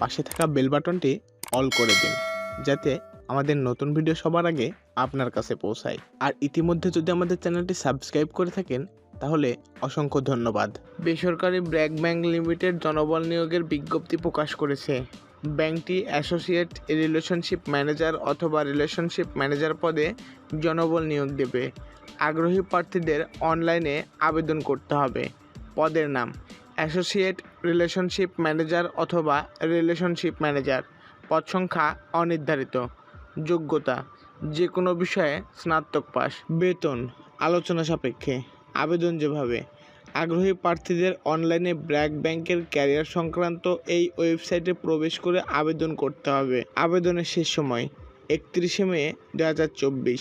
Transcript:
পাশে থাকা বেল বাটনটি অল করে দিন, যাতে আমাদের নতুন ভিডিও সবার আগে আপনার কাছে পৌঁছায়। আর ইতিমধ্যে যদি আমাদের চ্যানেলটি সাবস্ক্রাইব করে থাকেন, তাহলে অসংখ্য ধন্যবাদ। বেসরকারি ব্র্যাক ব্যাংক লিমিটেড জনবল নিয়োগের বিজ্ঞপ্তি প্রকাশ করেছে। ব্যাংকটি অ্যাসোসিয়েট রিলেশনশিপ ম্যানেজার অথবা রিলেশনশিপ ম্যানেজার পদে জনবল নিয়োগ দেবে। আগ্রহী প্রার্থীদের অনলাইনে আবেদন করতে হবে। পদের নাম অ্যাসোসিয়েট রিলেশনশিপ ম্যানেজার অথবা রিলেশনশিপ ম্যানেজার পদ সংখ্যা অনির্ধারিত, যোগ্যতা যে কোনো বিষয়ে স্নাতক পাস। বেতন, আলোচনা সাপেক্ষে, আবেদন যেভাবে। আগ্রহী প্রার্থীদের অনলাইনে ব্র্যাক ব্যাংকের ক্যারিয়ার সংক্রান্ত এই ওয়েবসাইটে প্রবেশ করে আবেদন করতে হবে। আবেদনের শেষ সময় একত্রিশে মে দু হাজার চব্বিশ।